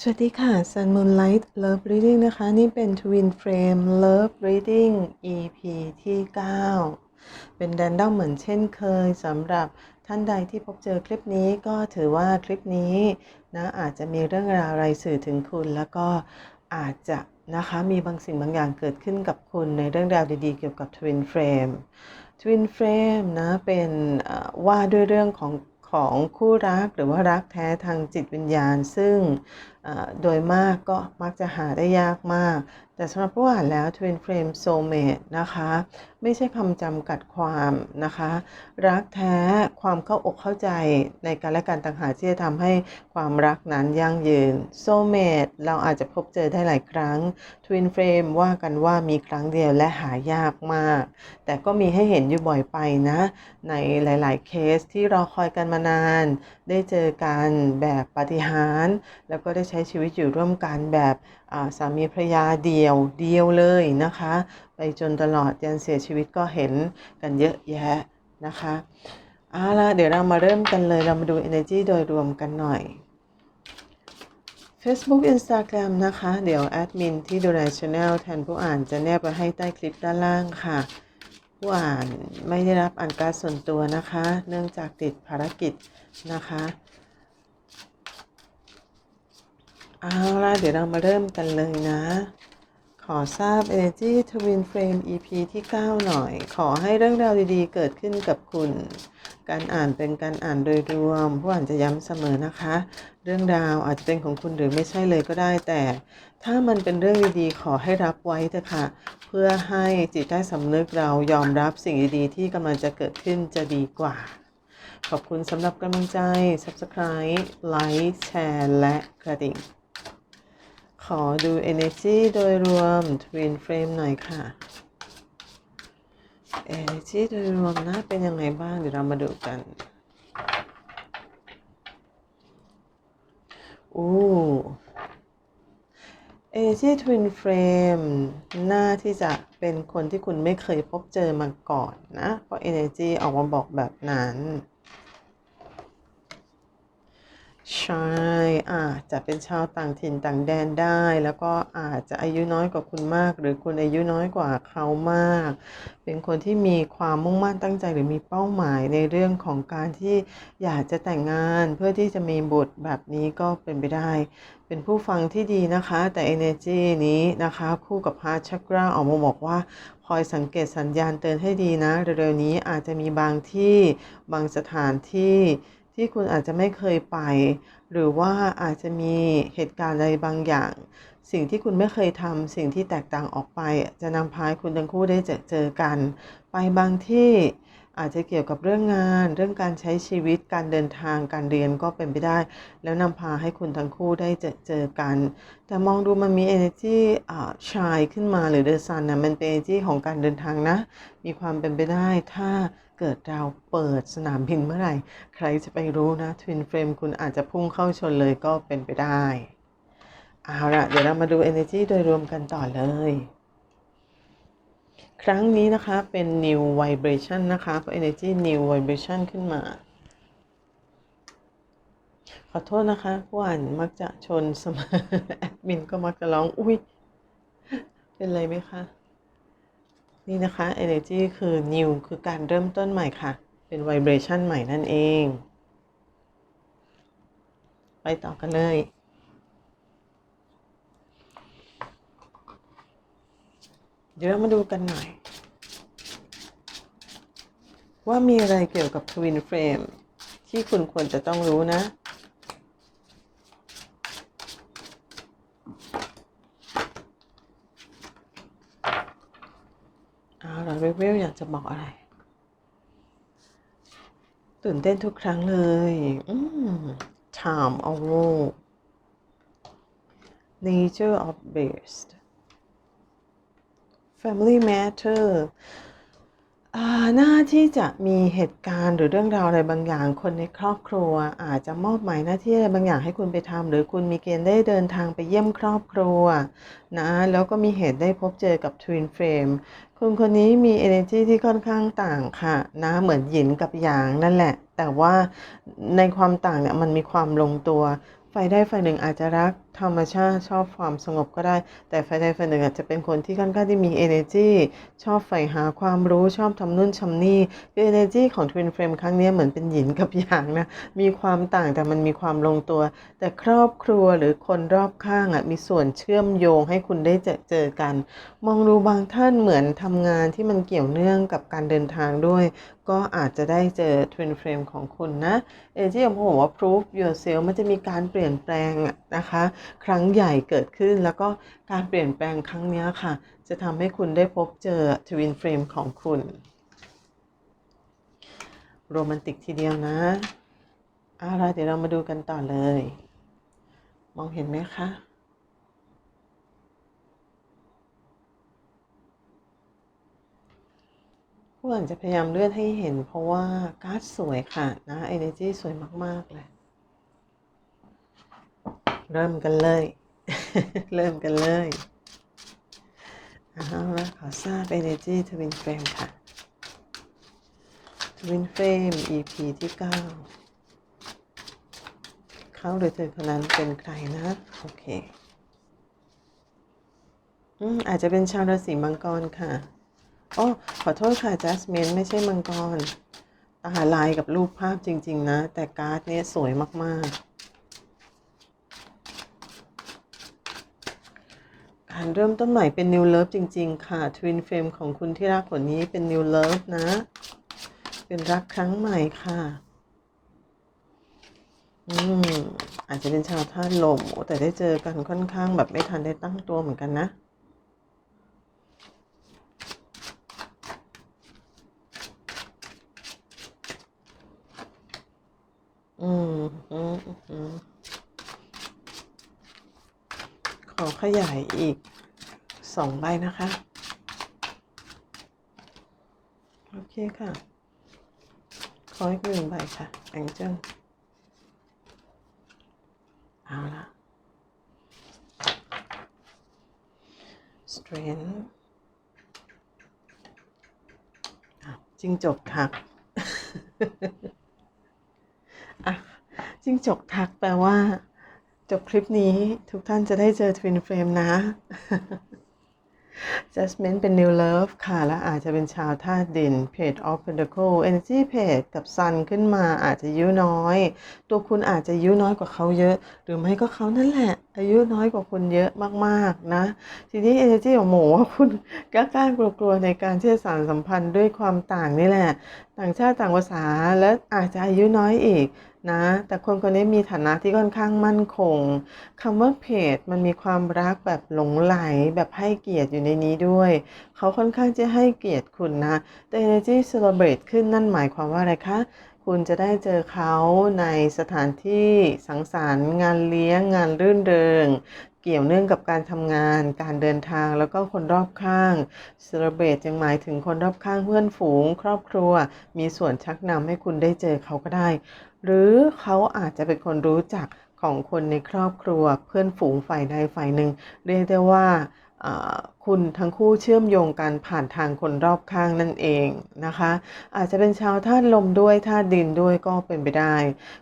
สวัสดีค่ะ Sun Moonlight Love Reading นะคะ นี่เป็น Twin Frame Love Reading EP ที่ 9 เป็นแดนด้อมเหมือนเช่นเคยสำหรับท่านใดที่พบเจอคลิปนี้ก็ถือว่าคลิปนี้นะอาจจะมีเรื่องราวอะไรสื่อถึงคุณ แล้วก็อาจจะนะคะมีบางสิ่งบางอย่างเกิดขึ้นกับคุณในเรื่องราวดีๆ เกี่ยวกับ Twin Frame Twin Frame นะเป็นว่าด้วยเรื่องของของคู่รักหรือว่ารักแท้ทางจิตวิญญาณ ซึ่ง โดยมากก็มักจะหาได้ยากมาก แต่สำหรับผู้อ่านแล้ว Twin Flame Soulmate นะคะ ไม่ใช่คำจำกัดความนะคะ รักแท้ความเข้าอกเข้าใจในการและการต่างหากที่จะทำให้ความรักนั้นยั่งยืน Soulmate เราอาจจะพบเจอได้หลายครั้ง Twin Flame ว่ากันว่ามีครั้งเดียวและหายากมาก แต่ก็มีให้เห็นอยู่บ่อยไปนะ ในหลาย ๆ เคสที่รอคอยกันมานาน ได้เจอกันแบบปาฏิหาริย์แล้วก็ได้ใช้ชีวิตอยู่ร่วมกันแบบสามีภรรยาเดียวเดียวเลยนะคะ ไปจนตลอดยันเสียชีวิตก็เห็นกันเยอะแยะนะคะเอาละเดี๋ยวเรามาเริ่มกันเลยเรามาดู energy โดยรวมกันหน่อย Facebook Instagram นะคะ เดี๋ยวแอดมินที่ดูแลช anel แทนผู้อ่านจะแนบไว้ให้ใต้คลิปด้านล่างค่ะ ผู้อ่านไม่ได้รับอ่านการส่วนตัวนะคะ เนื่องจากติดภารกิจนะคะ เอาล่ะเดี๋ยวเรามาเริ่มกันเลยนะ ขอทราบ Energy Twin Frame EP ที่ 9 หน่อย ขอให้เรื่องราวดีๆ เกิดขึ้นกับคุณ การอ่านเป็นการอ่านโดยรวม ผู้อ่านจะย้ำเสมอนะคะ เรื่องราวอาจจะเป็นของคุณหรือไม่ใช่เลยก็ได้แต่ ถ้ามันเป็นเรื่องดีๆ ขอให้รับไว้เถอะค่ะ เพื่อให้จิตใต้สำนึกเรายอมรับสิ่งดีๆ ที่กำลังจะเกิดขึ้นจะดีกว่าขอบคุณสำหรับกำลังใจ Subscribe ไลค์แชร์และกระดิ่ง ขอดู Energy โดยรวม Twin Frame หน่อยค่ะ Energy โดยรวมนะเป็นยังไงบ้าง เดี๋ยวเรามาดูกันโอ้ Energy Twin Frame น่าที่จะเป็นคนที่คุณไม่เคยพบเจอมาก่อนนะ เพราะ Energy ออกมาบอกแบบนั้น ใช่ อาจจะเป็นชาวต่างถิ่นต่างแดนได้ แล้วก็อาจจะอายุน้อยกว่าคุณมาก หรือคุณอายุน้อยกว่าเขามาก เป็นคนที่มีความมุ่งมั่นตั้งใจหรือมีเป้าหมายในเรื่องของการที่อยากจะแต่งงานเพื่อที่จะมีบุตรแบบนี้ก็เป็นไปได้ เป็นผู้ฟังที่ดีนะคะ แต่ energy นี้นะคะ คู่กับ heart chakra ออกมาบอกว่าคอยสังเกตสัญญาณเตือนให้ดีนะเร็วๆนี้อาจจะมีบางที่บางสถานที่ ที่คุณอาจจะไม่เคยไป หรือว่าอาจจะมีเหตุการณ์อะไรบางอย่าง สิ่งที่คุณไม่เคยทำสิ่งที่แตกต่างออกไป จะนำพาคุณทั้งคู่ได้เจอเจอกัน ไปบางที่ อาจจะเกี่ยวกับเรื่องงาน เรื่องการใช้ชีวิตการเดินทางการเรียนก็เป็นไปได้ แล้วนำพาให้คุณทั้งคู่ได้เจอเจอกัน แต่มองดูมันมี energy ชายขึ้นมาหรือ the sun นะมันเป็น energy ของการเดินทางนะ มีความเป็นไปได้ถ้าเกิดเราเปิดสนามบินเมื่อไหร่ ใครจะไปรู้นะ Twin Frame คุณอาจจะพุ่งเข้าชนเลยก็เป็นไปได้เอาละเดี๋ยวเรามาดู energy โดยรวมกันต่อเลย ครั้งนี้นะคะเป็น new vibration นะคะเพราะ energy new vibration ขึ้นมา ขอโทษนะคะผู้อ่านมักจะชนสมอแอดมินก็มักจะร้อง อุ้ยเป็นไรไหมคะ นี่นะคะ energy คือ new คือการเริ่มต้นใหม่ค่ะ เป็น vibration ใหม่นั่นเอง ไปต่อกันเลย ดี๋ยวเรามาดูกันหน่อย ว่ามีอะไรเกี่ยวกับ Twin Frame ที่คุณควรจะต้องรู้นะ เอาล่ะเวลอยากจะบอกอะไร ตื่นเต้นทุกครั้งเลย อืม Time of Rule Nature of Beast Family Matter อ่าน่าที่จะมีเหตุการณ์หรือเรื่องราวอะไรบางอย่าง คนในครอบครัว อาจจะมอบหมายหน้าที่อะไรบางอย่างให้คุณไปทำหรือคุณมีเกณฑ์ได้เดินทางไปเยี่ยมครอบครัวนะแล้วก็มีเหตุได้พบเจอกับ Twin Flame คุณคนนี้มี energy ที่ค่อนข้างต่างค่ะนะเหมือนหยินกับหยางนั่นแหละ แต่ว่าในความต่างเนี่ยมันมีความลงตัว ฝ่ายใดฝ่ายหนึ่งอาจจะรักธรรมชาติชอบความสงบก็ได้ แต่ฝ่ายใดฝ่ายหนึ่งอาจจะเป็นคนที่ค่อนข้างที่มี energy ชอบใฝ่หาความรู้ชอบทำนู่นทำนี่คือ energy ของ Twin Flame ครั้งนี้เหมือนเป็นหยินกับหยางนะมีความต่างแต่มันมีความลงตัว แต่ครอบครัวหรือคนรอบข้างอะมีส่วนเชื่อมโยงให้คุณได้เจอเจอกัน มองดูบางท่านเหมือนทำงานที่มันเกี่ยวเนื่องกับการเดินทางด้วย ก็อาจจะได้เจอ Twin Flame ของคุณนะเอเจผมบอกว่า proof yourself มันจะมีการเปลี่ยนแปลงนะคะ ครั้งใหญ่เกิดขึ้น แล้วก็การเปลี่ยนแปลงครั้งนี้ค่ะ จะทำให้คุณได้พบเจอ Twin Flame ของคุณ โรแมนติกทีเดียวนะเอาล่ะเดี๋ยวเรามาดูกันต่อเลย มองเห็นไหมคะ ผู้อ่านจะพยายามเลื่อนให้เห็น เพราะว่าการ์ดสวยค่ะนะ Energy สวยมาก ๆ เลย เริ่มกันเลย เริ่มกันเลยเอาละขอทราบ Energy Twin Flame ค่ะ Twin Flame EP ที่ 9 เขาหรือเธอคนนั้นเป็นใครนะ โอเค อืมอาจจะเป็นชาวราศีมังกรค่ะ อ๋อขอโทษค่ะจัสมินไม่ใช่มังกรตาลายกับรูปภาพจริง ๆ นะ แต่การ์ดเนี้ยสวยมาก ๆ การเริ่มต้นใหม่เป็น New Love จริง ๆ ค่ะ Twin Flame ของคุณที่รักคนนี้เป็น New Love นะ เป็นรักครั้งใหม่ค่ะ อืมอาจจะเป็นชาวธาตุลมแต่ได้เจอกันค่อนข้างแบบไม่ทันได้ตั้งตัวเหมือนกันนะ อืมอืมอืมข อขยายอีกสองใบนะคะ โอเคค่ะ ขออีกหนึ่งใบค่ะแองเจิลเอาละ strength อ้าวจิงจกทักอะจิงจกทักแปลว่า จบคลิปนี้ทุกท่านจะได้เจอ Twin Flame นะ Jasmine เป็น New Love ค่ะ และอาจจะเป็นชาวธาตุดิน Page of Pentacle Energy Page กับ Sun ขึ้นมาอาจจะอายุน้อย ตัวคุณอาจจะอายุน้อยกว่าเขาเยอะ หรือไม่ก็เขานั่นแหละ อายุน้อยกว่าคุณเยอะมากๆนะ ทีนี้ Energy ของหมูว่าคุณกล้ากลัวๆในการที่จะสานสัมพันธ์ด้วยความต่างนี่แหละ ต่างชาติต่างภาษาและอาจจะอายุน้อยอีก นะ แต่คนคนนี้มีฐานะที่ค่อนข้างมั่นคงคำว่าเพจมันมีความรักแบบหลงไหลแบบให้เกียรติอยู่ในนี้ด้วย เขาค่อนข้างจะให้เกียรติคุณนะ แต่ Energy Celebrate ขึ้นนั่นหมายความว่าอะไรคะคุณจะได้เจอเขาในสถานที่สังสรรค์ งานเลี้ยงงานรื่นเริง เกี่ยวเนื่องกับการทำงาน การเดินทางแล้วก็คนรอบข้าง Celebrate ยังหมายถึงคนรอบข้างเพื่อนฝูง ครอบครัว มีส่วนชักนำให้คุณได้เจอเขาก็ได้ หรือเขาอาจจะเป็นคนรู้จักของคนในครอบครัว เพื่อนฝูงฝ่ายใดฝ่ายหนึ่ง เรียกได้ว่า คุณทั้งคู่เชื่อมโยงกันผ่านทางคนรอบข้างนั่นเองนะคะ อาจจะเป็นชาวธาตุลมด้วยธาตุดินด้วยก็เป็นไปได้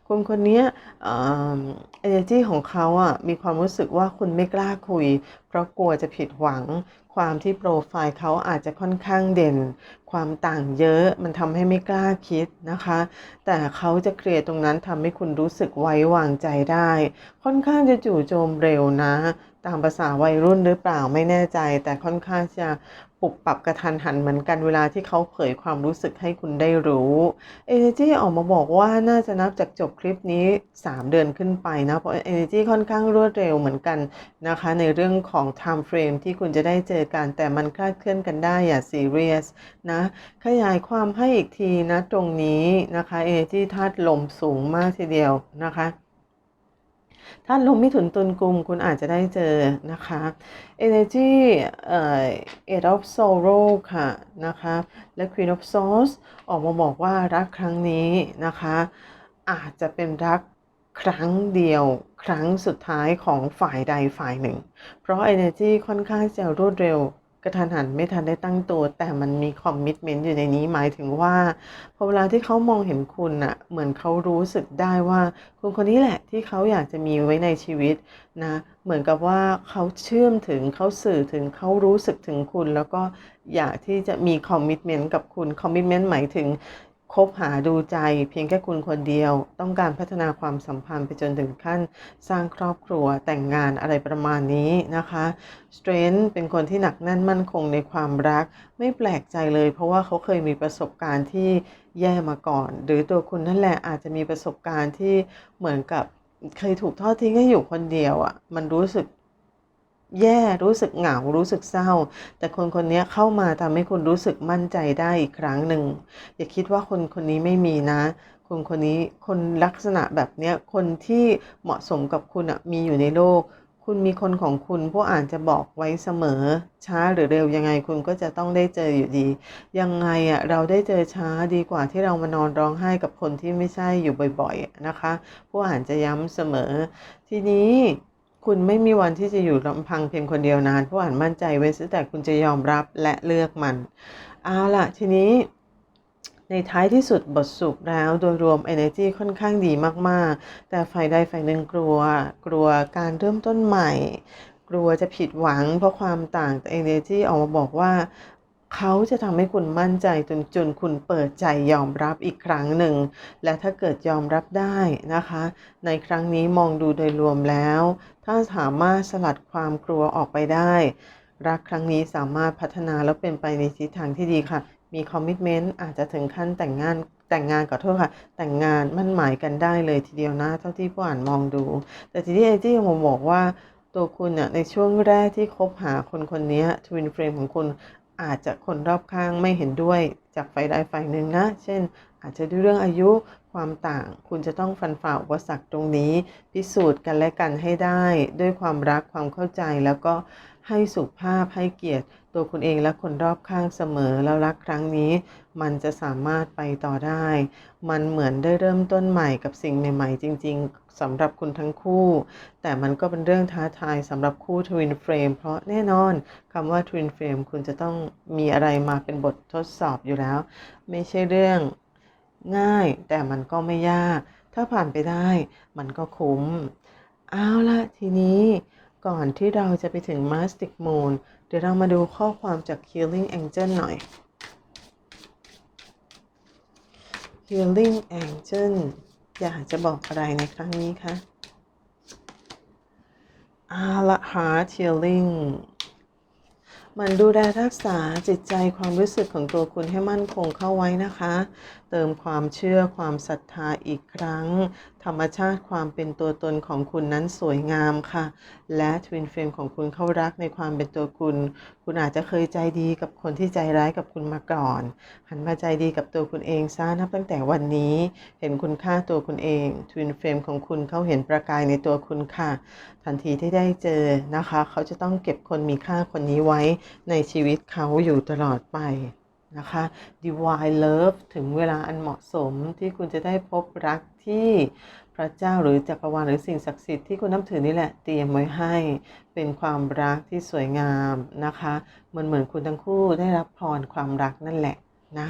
คนคนนี้เอเนจีของเขาอะมีความรู้สึกว่าคุณไม่กล้าคุย เพราะกลัวจะผิดหวัง ความที่โปรไฟล์เขาอาจจะค่อนข้างเด่น ความต่างเยอะมันทำให้ไม่กล้าคิดนะคะ แต่เขาจะเคลียร์ตรงนั้นทำให้คุณรู้สึกไว้วางใจได้ ค่อนข้างจะจู่โจมเร็วนะ ตามภาษาวัยรุ่นหรือเปล่าไม่แน่ใจ แต่ค่อนข้างจะ ปรับปรับกระทันหันเหมือนกันเวลาที่เขาเผยความรู้สึกให้คุณได้รู้ Energy ออกมาบอกว่าน่าจะนับจากจบคลิปนี้ 3 เดือนขึ้นไปนะ เพราะ Energy ค่อนข้างรวดเร็วเหมือนกันนะคะ ในเรื่องของ time frame ที่คุณจะได้เจอกัน แต่มันคลาดเคลื่อนกันได้อย่า serious นะ ขยายความให้อีกทีนะตรงนี้นะคะ Energy ธาตุลมสูงมากทีเดียวนะคะ ถ้าลมมิถุนตุลกุมคุณอาจจะได้เจอนะคะ Energy เอ่อ Eight of Sorrow ค่ะนะคะและ Queen of Swords ออกมาบอกว่ารักครั้งนี้นะคะ อาจจะเป็นรักครั้งเดียวครั้งสุดท้ายของฝ่ายใดฝ่ายหนึ่ง เพราะ Energy ค่อนข้างจะรวดเร็ว กระทันหันไม่ทันได้ตั้งตัว แต่มันมีคอมมิชเมนต์อยู่ในนี้หมายถึงว่าพอเวลาที่เขามองเห็นคุณอะเหมือนเขารู้สึกได้ว่าคุณคนนี้แหละที่เขาอยากจะมีไว้ในชีวิตนะเหมือนกับว่าเขาเชื่อมถึงเขาสื่อถึงเขารู้สึกถึงคุณ แล้วก็อยากที่จะมีคอมมิชเมนต์กับคุณคอมมิชเมนต์หมายถึง คบหาดูใจเพียงแค่คุณคนเดียว ต้องการพัฒนาความสัมพันธ์ไปจนถึงขั้นสร้างครอบครัวแต่งงานอะไรประมาณนี้นะคะ Strength เป็นคนที่หนักแน่นมั่นคงในความรัก ไม่แปลกใจเลย เพราะว่าเขาเคยมีประสบการณ์ที่แย่มาก่อน หรือตัวคุณนั่นแหละอาจจะมีประสบการณ์ที่เหมือนกับเคยถูกทอดทิ้งให้อยู่คนเดียวอะ่ะมันรู้สึก แย่รู้สึกเหงารู้สึกเศร้า แต่คนคนนี้เข้ามาทำให้คุณรู้สึกมั่นใจได้อีกครั้งหนึ่งอย่าคิดว่าคนคนนี้ไม่มีนะ คนคนนี้คนลักษณะแบบนี้คนที่เหมาะสมกับคุณอะมีอยู่ในโลก คุณมีคนของคุณผู้อ่านจะบอกไว้เสมอ ช้าหรือเร็วยังไงคุณก็จะต้องได้เจออยู่ดี ยังไงอะเราได้เจอช้าดีกว่าที่เรามานอนร้องไห้กับคนที่ไม่ใช่อยู่บ่อย ๆ นะคะ ผู้อ่านจะย้ำเสมอ ทีนี้ คุณไม่มีวันที่จะอยู่ลำพังเพียงคนเดียวนานผู้อ่านมั่นใจไว้ซะแต่คุณจะยอมรับและเลือกมัน เอาล่ะ ทีนี้ในท้ายที่สุดบทสุขแล้วโดยรวม energy ค่อนข้างดีมาก ๆ แต่ฝ่ายใดฝ่ายหนึ่งกลัว กลัวการเริ่มต้นใหม่ กลัวจะผิดหวังเพราะความต่างแต่ energy ออกมาบอกว่า เขาจะทำให้คุณมั่นใจจนจนคุณเปิดใจยอมรับอีกครั้งหนึ่ง และถ้าเกิดยอมรับได้นะคะ ในครั้งนี้มองดูโดยรวมแล้ว ถ้าสามารถสลัดความกลัวออกไปได้ รักครั้งนี้สามารถพัฒนาแล้วเป็นไปในทิศทางที่ดีค่ะ มีคอมมิชเมนต์อาจจะถึงขั้นแต่งงานแต่งงานขอโทษค่ะ แต่งงานมั่นหมายกันได้เลยทีเดียวนะเท่าที่ผู้อ่านมองดู แต่ทีนี้ไอจี้ผมบอกว่าตัวคุณเนี่ยในช่วงแรกที่คบหาคนคนนี้ทวินเฟรมของคุณ อาจจะคนรอบข้างไม่เห็นด้วยจากฝ่ายใดฝ่ายหนึ่งนะ เช่น อาจจะด้วยเรื่องอายุความต่าง คุณจะต้องฟันฝ่าอุปสรรคตรงนี้ พิสูจน์กันและกันให้ได้ ด้วยความรักความเข้าใจแล้วก็ให้สุภาพให้เกียรติ ตัวคุณเองและคนรอบข้างเสมอแล้วรักครั้งนี้ มันจะสามารถไปต่อได้ มันเหมือนได้เริ่มต้นใหม่กับสิ่งใหม่ ๆ จริง ๆสำหรับคุณทั้งคู่ แต่มันก็เป็นเรื่องท้าทายสำหรับคู่ทวินเฟรมเพราะแน่นอนคำว่าทวินเฟรมคุณจะต้องมีอะไรมาเป็นบททดสอบอยู่แล้ว ไม่ใช่เรื่องง่าย แต่มันก็ไม่ยาก ถ้าผ่านไปได้ มันก็คุ้ม เอาละทีนี้ ก่อนที่เราจะไปถึง Mastic Moon เดี๋ยวเรามาดูข้อความจาก Healing Angel หน่อย Healing Angel อยากจะบอกอะไรในครั้งนี้คะอาละ Heart Healing มันดูแลรักษาจิตใจความรู้สึกของตัวคุณให้มั่นคงเข้าไว้นะคะ เติมความเชื่อความศรัทธาอีกครั้ง ธรรมชาติความเป็นตัวตนของคุณนั้นสวยงามค่ะ และทวินเฟรมของคุณเข้ารักในความเป็นตัวคุณ คุณอาจจะเคยใจดีกับคนที่ใจร้ายกับคุณมาก่อน หันมาใจดีกับตัวคุณเองซะนับตั้งแต่วันนี้ เห็นคุณค่าตัวคุณเองทวินเฟรมของคุณเขาเห็นประกายในตัวคุณค่ะ ทันทีที่ได้เจอนะคะ เขาจะต้องเก็บคนมีค่าคนนี้ไว้ในชีวิตเขาอยู่ตลอดไป นะคะ Divine Love ถึงเวลาอันเหมาะสมที่คุณจะได้พบรักที่พระเจ้าหรือจักรวาลหรือสิ่งศักดิ์สิทธิ์ที่คุณนับถือนี่แหละเตรียมไว้ให้เป็นความรักที่สวยงามนะคะมันเหมือนคุณทั้งคู่ได้รับพรความรักนั่นแหละนะ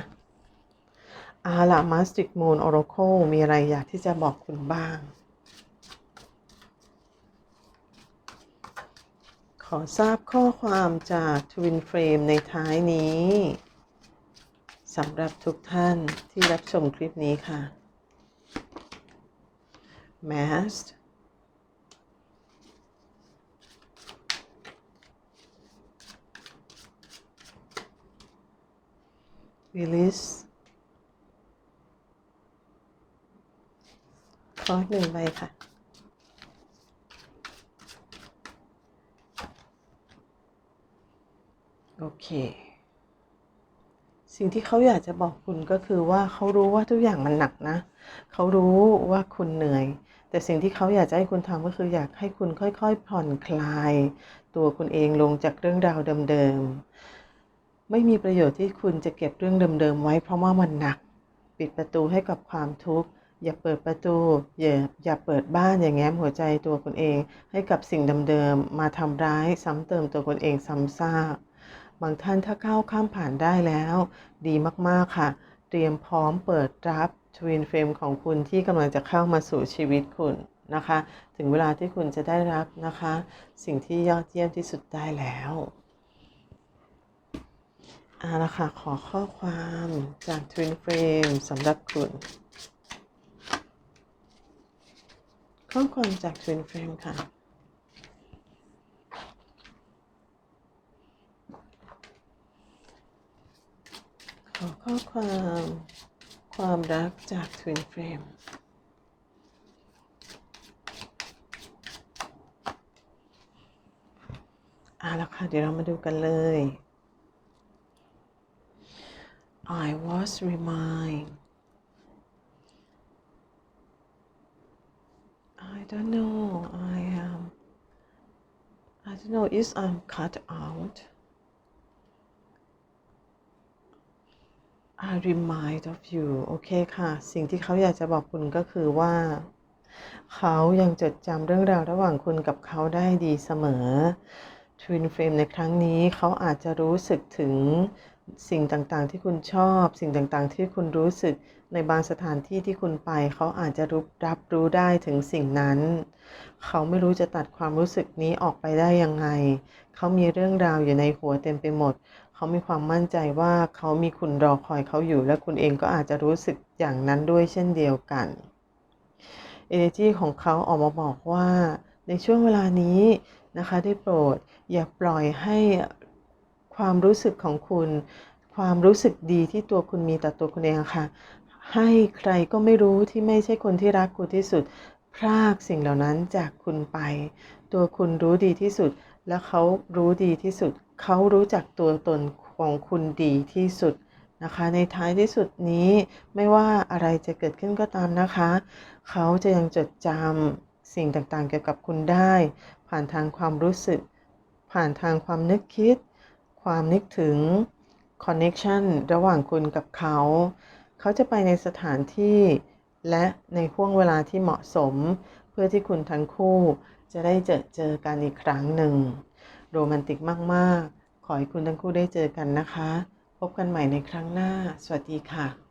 อาละ Mastic Moon Oracle มีอะไรอยากที่จะบอกคุณบ้าง ขอทราบข้อความจาก Twin Frame ในท้ายนี้ สำหรับทุกท่านที่รับชมคลิปนี้ค่ะ Mast Release ขอหนึ่งใบค่ะโอเค สิ่งที่เขาอยากจะบอกคุณก็คือว่าเขารู้ว่าทุกอย่างมันหนักนะ เขารู้ว่าคุณเหนื่อย แต่สิ่งที่เขาอยากจะให้คุณทำก็คืออยากให้คุณค่อย ๆ ผ่อนคลาย ตัวคุณเองลงจากเรื่องราวเดิมๆ ไม่มีประโยชน์ที่คุณจะเก็บเรื่องเดิมๆไว้ เพราะว่ามันหนัก ปิดประตูให้กับความทุกข์อย่าเปิดประตู อย่าอย่าเปิดบ้านอย่างแง้มหัวใจตัวคุณเอง ให้กับสิ่งเดิมๆมาทำร้ายซ้ำเติมตัวคุณเองซ้ำซาก บางท่านถ้าก้าวข้ามผ่านได้แล้ว ดีมากๆค่ะ เตรียมพร้อมเปิดรับทวินเฟรมของคุณที่กำลังจะเข้ามาสู่ชีวิตคุณนะคะ ถึงเวลาที่คุณจะได้รับนะคะ สิ่งที่ยอดเยี่ยมที่สุดได้แล้วเอาละค่ะขอข้อความจาก Twin Frame สำหรับคุณ ข้อความจาก Twin Frame ค่ะ ขอข้อความความรักจาก Twin Frame เอาละค่ะ เดี๋ยวเรามาดูกันเลย I was remind I don't know I am I don't know if I'm cut out I remind of you โอเคค่ะ สิ่งที่เขาอยากจะบอกคุณก็คือว่า เขายังจดจำเรื่องราวระหว่างคุณกับเขาได้ดีเสมอ Twin Flame ในครั้งนี้เขาอาจจะรู้สึกถึง สิ่งต่างๆ ที่คุณชอบ สิ่งต่างๆ ที่คุณรู้สึกในบางสถานที่ที่คุณไป เขาอาจจะรู้รับรู้ได้ถึงสิ่งนั้น เขาไม่รู้จะตัดความรู้สึกนี้ออกไปได้ยังไง เขามีเรื่องราวอยู่ในหัวเต็มไปหมด เขามีความมั่นใจว่าเขามีคุณรอคอยเขาอยู่ และคุณเองก็อาจจะรู้สึกอย่างนั้นด้วยเช่นเดียวกัน Energy ของเขาออกมาบอกว่าในช่วงเวลานี้นะคะได้โปรดอย่าปล่อยให้ ความรู้สึกของคุณ ความรู้สึกดีที่ตัวคุณมีต่อตัวคุณเองค่ะ ให้ใครก็ไม่รู้ที่ไม่ใช่คนที่รักคุณที่สุด พรากสิ่งเหล่านั้นจากคุณไป ตัวคุณรู้ดีที่สุด และเขารู้ดีที่สุด เขารู้จักตัวตนของคุณดีที่สุดนะคะในท้ายที่สุดนี้ไม่ว่าอะไรจะเกิดขึ้นก็ตามนะคะ เขาจะยังจดจำสิ่งต่างๆ เกี่ยวกับคุณได้ ผ่านทางความรู้สึก ผ่านทางความนึกคิด ความนึกถึงคอนเน c ชันระหว่างคุณกับเขา เขาจะไปในสถานที่และในห่วงเวลาที่เหมาะสม เพื่อที่คุณทั้งคู่จะได้เจอเจอกันอีกครั้งหนึ่ง โรแมนติกมาก ๆ ขอให้คุณทั้งคู่ได้เจอกันนะคะ พบกันใหม่ในครั้งหน้า สวัสดีค่ะ